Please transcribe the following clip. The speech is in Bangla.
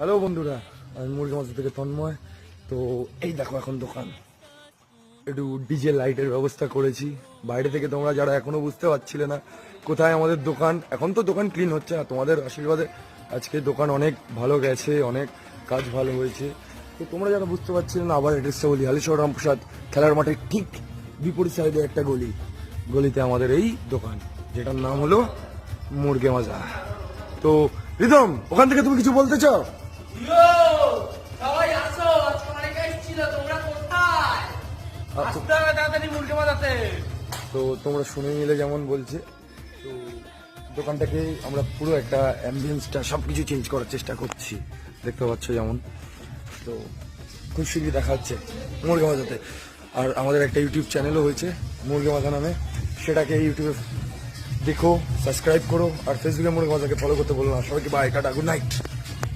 হ্যালো বন্ধুরা, আমি মুরগি মাছ থেকে তন্ময়। তো এই দেখো এখন দোকান। একটু ডিজে লাইটের ব্যবস্থা করেছি। বাইরে থেকে তোমরা যারা এখনও বুঝতে পারছিলে না, কোথায় আমাদের দোকান? এখন তো দোকান ক্লিন হচ্ছে না, তোমাদের আশীর্বাদে আজকে দোকান অনেক ভালো গেছে, অনেক কাজ ভালো হয়েছে। তো তোমরা যারা বুঝতে পারছিলে না, আবার অ্যাড্রেসটা বলি, হালিশহর রামপ্রসাদ খেলার মাঠের ঠিক বিপরীত সাইডে একটা গলি। গলিতে আমাদের এই দোকান, যেটার নাম হলো মুরগে মাজা তো রিদম, ওখান থেকে তুমি কিছু বলতে চাও? বাজাতে। তো তোমরা শুনে নিলে যেমন বলছে তো দোকানটাকে আমরা পুরো একটা অ্যাম্বিয়েন্সটা সব কিছু চেঞ্জ করার চেষ্টা করছি। দেখতে পাচ্ছ যেমন। তো খুব শীঘ্রই দেখা হচ্ছে মুরগি মাজাতে আর আমাদের একটা ইউটিউব চ্যানেলও হয়েছে মুরগি মাজা নামে। সেটাকে ইউটিউবে দেখো সাবস্ক্রাইব করো আর ফেসবুকে মুরগি মাজাকে ফলো করতে বলো না। সবাইকে বাই টাটা গুড নাইট